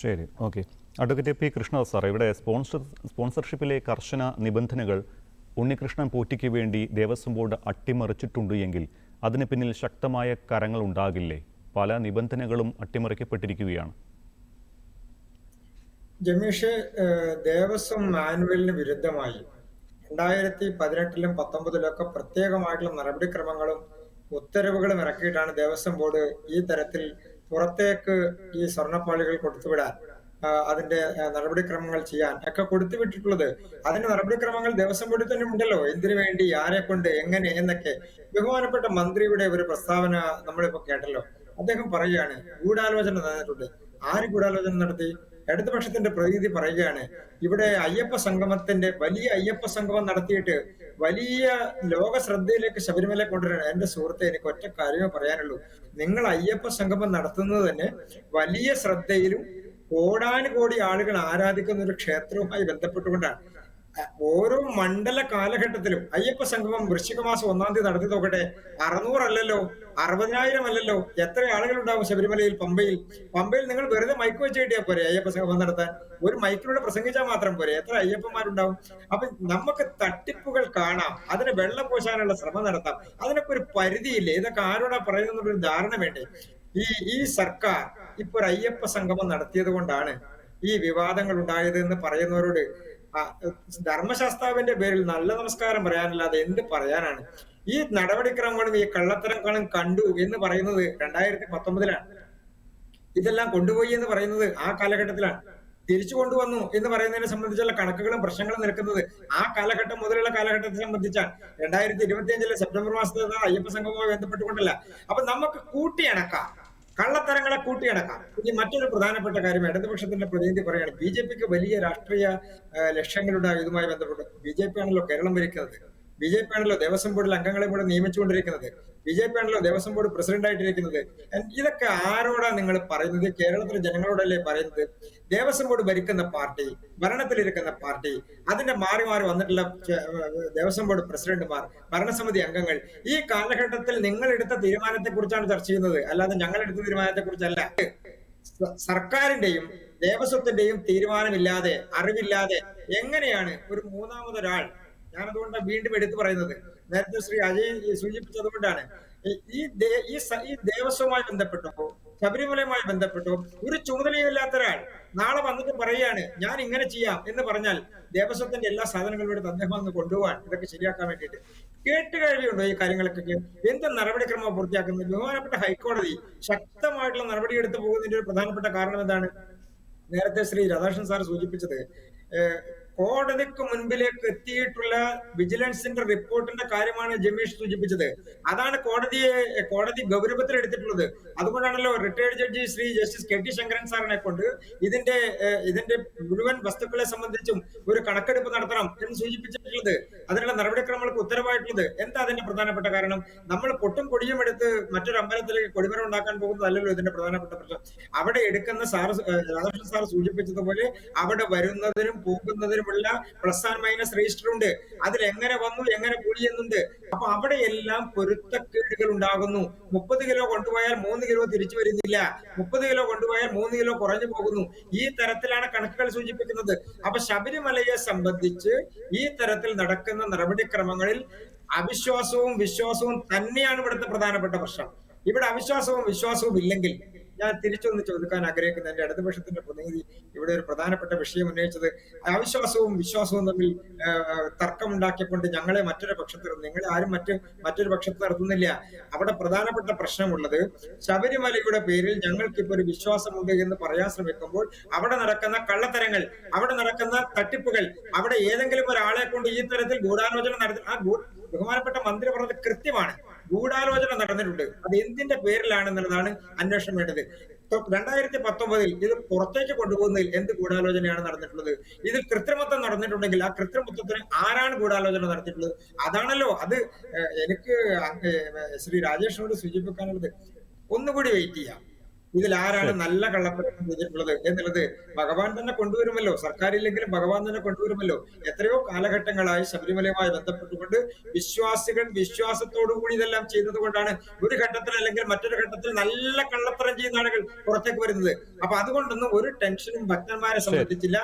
ശരി okay. Advocate P Krishnadas sir ഇവിടെ sponsor സ്പോൺസർഷിപ്പിലെ കർശന നിബന്ധനകൾ ഉണ്ണികൃഷ്ണൻ പോറ്റിക്ക് വേണ്ടി ദേവസ്വം ബോർഡ് അട്ടിമറിച്ചിട്ടുണ്ട് എങ്കിൽ അതിന് പിന്നിൽ ശക്തമായ കരങ്ങൾ ഉണ്ടാകില്ലേ? പല നിബന്ധനകളും അട്ടിമറിക്കപ്പെട്ടിരിക്കുകയാണ്. ജമീഷ് ദേവസ്വം മാനുവലിന് വിരുദ്ധമായി രണ്ടായിരത്തി പതിനെട്ടിലും പത്തൊമ്പതിലും ഒക്കെ പ്രത്യേകമായിട്ടുള്ള നടപടിക്രമങ്ങളും ഉത്തരവുകളും ഇറക്കിയിട്ടാണ് ദേവസ്വം ബോർഡ് ഈ തരത്തിൽ പുറത്തേക്ക് ഈ സ്വർണപ്പാളികൾ കൊടുത്തുവിടാൻ അതിന്റെ നടപടിക്രമങ്ങൾ ചെയ്യാൻ ഒക്കെ കൊടുത്തുവിട്ടിട്ടുള്ളത്. അതിന്റെ നടപടിക്രമങ്ങൾ ദിവസം ബോർഡിൽ തന്നെ ഉണ്ടല്ലോ. എന്തിനു വേണ്ടി ആരെ കൊണ്ട് എങ്ങനെ എന്നൊക്കെ. ബഹുമാനപ്പെട്ട മന്ത്രിയുടെ ഒരു പ്രസ്താവന നമ്മളിപ്പോ കേട്ടല്ലോ. അദ്ദേഹം പറയുകയാണ് ഗൂഢാലോചന നടന്നിട്ടുണ്ട്. ആര് ഗൂഢാലോചന നടത്തി? ഇടതുപക്ഷത്തിന്റെ പ്രതിനിധി പറയുകയാണ് ഇവിടെ അയ്യപ്പ സംഗമത്തിന്റെ വലിയ അയ്യപ്പ സംഗമം നടത്തിയിട്ട് വലിയ ലോക ശ്രദ്ധയിലേക്ക് ശബരിമല കൊണ്ടുവരണം എന്റെ സുഹൃത്തെ എനിക്ക് ഒറ്റ കാര്യമേ പറയാനുള്ളൂ. നിങ്ങൾ അയ്യപ്പ സംഗമം നടത്തുന്നത് തന്നെ വലിയ ശ്രദ്ധയിലും കോടാനുകോടി ആളുകൾ ആരാധിക്കുന്ന ഒരു ക്ഷേത്രവുമായി ബന്ധപ്പെട്ടുകൊണ്ടാണ്. ഓരോ മണ്ഡല കാലഘട്ടത്തിലും അയ്യപ്പ സംഗമം വൃശ്ചിക മാസം ഒന്നാം തീയതി നടത്തി നോക്കട്ടെ. അറുന്നൂറല്ലല്ലോ? അറുപതിനായിരം അല്ലല്ലോ? എത്ര ആളുകൾ ഉണ്ടാവും ശബരിമലയിൽ പമ്പയിൽ? പമ്പയിൽ നിങ്ങൾ വെറുതെ മൈക്ക് വെച്ച് കിട്ടിയാൽ പോരെ അയ്യപ്പ സംഗമം നടത്താൻ? ഒരു മൈക്കിലൂടെ പ്രസംഗിച്ചാൽ മാത്രം പോരെ? എത്ര അയ്യപ്പന്മാരുണ്ടാവും? അപ്പൊ നമുക്ക് തട്ടിപ്പുകൾ കാണാം. അതിന് വെള്ളം പൂശാനുള്ള ശ്രമം നടത്താം. അതിനൊക്കെ ഒരു പരിധിയില്ലേ? ഇതൊക്കെ ആരോടാ പറയുന്ന ഒരു ധാരണ വേണ്ടേ? ഈ ഈ സർക്കാർ ഇപ്പൊ ഒരു അയ്യപ്പ സംഗമം നടത്തിയത് കൊണ്ടാണ് ഈ വിവാദങ്ങൾ ഉണ്ടായത് എന്ന് പറയുന്നവരോട് ധർമ്മശാസ്താവിന്റെ പേരിൽ നല്ല നമസ്കാരം പറയാനല്ലാതെ എന്ത് പറയാനാണ്? ഈ നടപടിക്രമങ്ങളും ഈ കള്ളത്തരങ്ങളും കണ്ടു എന്ന് പറയുന്നത് രണ്ടായിരത്തി പത്തൊമ്പതിലാണ് ഇതെല്ലാം കൊണ്ടുപോയി എന്ന് പറയുന്നത് ആ കാലഘട്ടത്തിലാണ്. തിരിച്ചു കൊണ്ടുവന്നു എന്ന് പറയുന്നതിനെ സംബന്ധിച്ചുള്ള കണക്കുകളും പ്രശ്നങ്ങളും നിൽക്കുന്നത് ആ കാലഘട്ടം മുതലുള്ള കാലഘട്ടത്തെ സംബന്ധിച്ചാണ്. രണ്ടായിരത്തി ഇരുപത്തി അഞ്ചിലെ സെപ്റ്റംബർ മാസത്തിൽ അയ്യപ്പ സംഘവുമായി ബന്ധപ്പെട്ടുകൊണ്ടല്ല. അപ്പൊ നമുക്ക് കൂട്ടിയണക്കാം കള്ളത്തരങ്ങളെ കൂട്ടിയടക്കാം. ഇനി മറ്റൊരു പ്രധാനപ്പെട്ട കാര്യം ഇടതുപക്ഷത്തിന്റെ പ്രതിനിധി പറയുകയാണ് ബി ജെ പിക്ക് വലിയ രാഷ്ട്രീയ ലക്ഷ്യങ്ങളുടെ ഇതുമായി ബന്ധപ്പെട്ട് ബി ജെ പി ആണല്ലോ കേരളം ഭരിക്കുന്നത്. ബി ജെ പി ആണല്ലോ ദേവസ്വം ബോർഡിൽ അംഗങ്ങളെ കൂടെ നിയമിച്ചുകൊണ്ടിരിക്കുന്നത്. ബി ജെ പി ആണല്ലോ ദേവസ്വം ബോർഡ് പ്രസിഡന്റ് ആയിട്ടിരിക്കുന്നത് ഇതൊക്കെ ആരോടാ നിങ്ങൾ പറയുന്നത്? കേരളത്തിലെ ജനങ്ങളോടല്ലേ പറയുന്നത്? ദേവസ്വം ബോർഡ് ഭരിക്കുന്ന പാർട്ടി ഭരണത്തിലിരിക്കുന്ന പാർട്ടി അതിന്റെ മാറി മാറി വന്നിട്ടുള്ള ദേവസ്വം ബോർഡ് പ്രസിഡന്റുമാർ ഭരണസമിതി അംഗങ്ങൾ ഈ കാലഘട്ടത്തിൽ നിങ്ങൾ എടുത്ത തീരുമാനത്തെ കുറിച്ചാണ് ചർച്ച ചെയ്യുന്നത്. അല്ലാതെ ഞങ്ങൾ എടുത്ത തീരുമാനത്തെ കുറിച്ചല്ല സർക്കാരിന്റെയും ദേവസ്വത്തിന്റെയും തീരുമാനമില്ലാതെ അറിവില്ലാതെ എങ്ങനെയാണ് ഒരു മൂന്നാമതൊരാൾ ഞാനതുകൊണ്ട് വീണ്ടും എടുത്തു പറയുന്നത്. നേരത്തെ ശ്രീ അജയ് സൂചിപ്പിച്ചതുകൊണ്ടാണ് ഈ- ഈ ദേ- ഈ സ- ദേവസ്വവുമായി ബന്ധപ്പെട്ടോ ശബരിമലയുമായി ബന്ധപ്പെട്ടോ ഒരു ചുമതലയില്ലാത്ത ഒരാൾ നാളെ വന്നിട്ട് പറയുകയാണ് ഞാൻ ഇങ്ങനെ ചെയ്യാം എന്ന് പറഞ്ഞാൽ ദേവസ്വത്തിന്റെ എല്ലാ സാധനങ്ങളും ഇവിടെ അദ്ദേഹം വന്ന് കൊണ്ടുപോകാൻ ഇതൊക്കെ ശരിയാക്കാൻ വേണ്ടിയിട്ട്. കേട്ടുകഴിവുണ്ടോ ഈ കാര്യങ്ങൾക്കൊക്കെ എന്ത് നടപടിക്രമം പൂർത്തിയാക്കുന്നത് ബഹുമാനപ്പെട്ട ഹൈക്കോടതി ശക്തമായിട്ടുള്ള നടപടിയെടുത്ത് പോകുന്നതിന്റെ ഒരു പ്രധാനപ്പെട്ട കാരണം എന്താണ്? നേരത്തെ ശ്രീ രാധാകൃഷ്ണൻ സാർ സൂചിപ്പിച്ചത് കോടതിക്ക് മുൻപിലേക്ക് എത്തിയിട്ടുള്ള വിജിലൻസിന്റെ റിപ്പോർട്ടിന്റെ കാര്യമാണ് ജമീഷ് സൂചിപ്പിച്ചത്. അതാണ് കോടതിയെ കോടതി ഗൗരവത്തിൽ എടുത്തിട്ടുള്ളത്. അതുകൊണ്ടാണല്ലോ retired judge Shri justice K T Sankaran സാറിനെ കൊണ്ട് ഇതിന്റെ ഇതിന്റെ മുഴുവൻ വസ്തുക്കളെ സംബന്ധിച്ചും ഒരു കണക്കെടുപ്പ് നടത്തണം എന്ന് സൂചിപ്പിച്ചിട്ടുള്ളത്. അതിനുള്ള നടപടിക്രമങ്ങൾക്ക് ഉത്തരവായിട്ടുള്ളത്. എന്താ അതിന്റെ പ്രധാനപ്പെട്ട കാരണം? നമ്മൾ പൊട്ടും കൊടിയും എടുത്ത് മറ്റൊരു അമ്പലത്തിലേക്ക് കൊടിമരം ഉണ്ടാക്കാൻ പോകുന്നതല്ലല്ലോ ഇതിന്റെ പ്രധാനപ്പെട്ട പ്രശ്നം. അവിടെ എടുക്കുന്ന സാറ് രാധാകൃഷ്ണൻ സാർ സൂചിപ്പിച്ചതുപോലെ അവിടെ വരുന്നതിനും പോകുന്നതിനുമുള്ള പ്ലസ് ആൻഡ് മൈനസ് രജിസ്റ്റർ ഉണ്ട്. അതിൽ എങ്ങനെ വന്നു എങ്ങനെ പോയി എന്നുണ്ട്. അപ്പൊ അവിടെയെല്ലാം പൊരുത്തക്കേടുകൾ ഉണ്ടാകുന്നു. മുപ്പത് കിലോ കൊണ്ടുപോയാൽ മൂന്ന് കിലോ തിരിച്ചു വരുന്നില്ല. മുപ്പത് കിലോ കൊണ്ടുപോയാൽ മൂന്ന് കിലോ കുറഞ്ഞു പോകുന്നു. ഈ തരത്തിലാണ് കണക്കുകൾ സൂചിപ്പിക്കുന്നത്. അപ്പൊ ശബരിമലയെ സംബന്ധിച്ച് ഈ തരത്തിൽ നടക്കുന്ന നടപടിക്രമങ്ങളിൽ അവിശ്വാസവും വിശ്വാസവും തന്നെയാണ് ഇവിടുത്തെ പ്രധാനപ്പെട്ട പ്രശ്നം. ഇവിടെ അവിശ്വാസവും വിശ്വാസവും ഇല്ലെങ്കിൽ ഞാൻ തിരിച്ചൊന്ന് ചോദിക്കാൻ ആഗ്രഹിക്കുന്ന എന്റെ ഇടതുപക്ഷത്തിന്റെ പ്രതിനിധി ഇവിടെ ഒരു പ്രധാനപ്പെട്ട വിഷയം ഉന്നയിച്ചത് അവിശ്വാസവും വിശ്വാസവും തമ്മിൽ തർക്കമുണ്ടാക്കിക്കൊണ്ട് ഞങ്ങളെ മറ്റൊരു പക്ഷത്ത് നിങ്ങളെ ആരും മറ്റ് മറ്റൊരു പക്ഷത്ത് നടത്തുന്നില്ല. അവിടെ പ്രധാനപ്പെട്ട പ്രശ്നമുള്ളത് ശബരിമലയുടെ പേരിൽ ഞങ്ങൾക്കിപ്പോ ഒരു വിശ്വാസമുണ്ട് എന്ന് പറയാൻ ശ്രമിക്കുമ്പോൾ അവിടെ നടക്കുന്ന കള്ളത്തരങ്ങൾ അവിടെ നടക്കുന്ന തട്ടിപ്പുകൾ അവിടെ ഏതെങ്കിലും ഒരാളെ കൊണ്ട് ഈ തരത്തിൽ ഗൂഢാലോചന നടത്തി ആ ബഹുമാനപ്പെട്ട മന്ത്രി പറഞ്ഞത് കൃത്യമാണ്. ഗൂഢാലോചന നടന്നിട്ടുണ്ട്. അത് എന്തിന്റെ പേരിലാണെന്നുള്ളതാണ് അന്വേഷണം വേണ്ടത് രണ്ടായിരത്തി പത്തൊമ്പതിൽ ഇത് പുറത്തേക്ക് കൊണ്ടുപോകുന്നതിൽ എന്ത് ഗൂഢാലോചനയാണ് നടന്നിട്ടുള്ളത്? ഇതിൽ കൃത്രിമത്വം നടന്നിട്ടുണ്ടെങ്കിൽ ആ കൃത്രിമത്വത്തിന് ആരാണ് ഗൂഢാലോചന നടത്തിയിട്ടുള്ളത്? അതാണല്ലോ അത് എനിക്ക് ശ്രീ രാജേഷിനോട് സൂചിപ്പിക്കാനുള്ളത്. ഒന്നുകൂടി വെയിറ്റ് ചെയ്യാം. ഇതിൽ ആരാണ് നല്ല കള്ളത്തരം ചെയ്തിട്ടുള്ളത് എന്നുള്ളത് ഭഗവാൻ തന്നെ കൊണ്ടുവരുമല്ലോ. സർക്കാരില്ലെങ്കിലും ഭഗവാൻ തന്നെ കൊണ്ടുവരുമല്ലോ. എത്രയോ കാലഘട്ടങ്ങളായി ശബരിമലയുമായി ബന്ധപ്പെട്ടുകൊണ്ട് വിശ്വാസികൾ വിശ്വാസത്തോടു കൂടി ഇതെല്ലാം ചെയ്യുന്നത് കൊണ്ടാണ് ഒരു ഘട്ടത്തിൽ അല്ലെങ്കിൽ മറ്റൊരു ഘട്ടത്തിൽ നല്ല കള്ളത്തരം ചെയ്യുന്ന ആളുകൾ പുറത്തേക്ക് വരുന്നത്. അപ്പൊ അതുകൊണ്ടൊന്നും ഒരു ടെൻഷനും ഭക്തന്മാരെ സംബന്ധിച്ചില്ല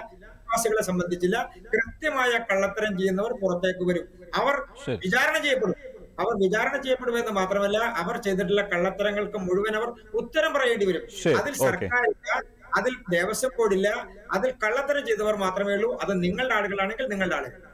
വിശ്വാസികളെ സംബന്ധിച്ചില്ല കൃത്യമായ കള്ളത്തരം ചെയ്യുന്നവർ പുറത്തേക്ക് വരും. അവർ. വിചാരണ ചെയ്യപ്പെടും. അവർ വിചാരണ ചെയ്യപ്പെടുമെന്ന് മാത്രമല്ല അവർ ചെയ്തിട്ടുള്ള കള്ളത്തരങ്ങൾക്ക് മുഴുവൻ അവർ ഉത്തരം പറയേണ്ടി വരും. അതിൽ. സർക്കാരില്ല അതിൽ ദേവസ്വം ബോർഡില്ല അതിൽ കള്ളത്തരം ചെയ്തവർ മാത്രമേ ഉള്ളൂ. അത് നിങ്ങളുടെ ആളുകളാണെങ്കിൽ നിങ്ങളുടെ ആളുകൾ.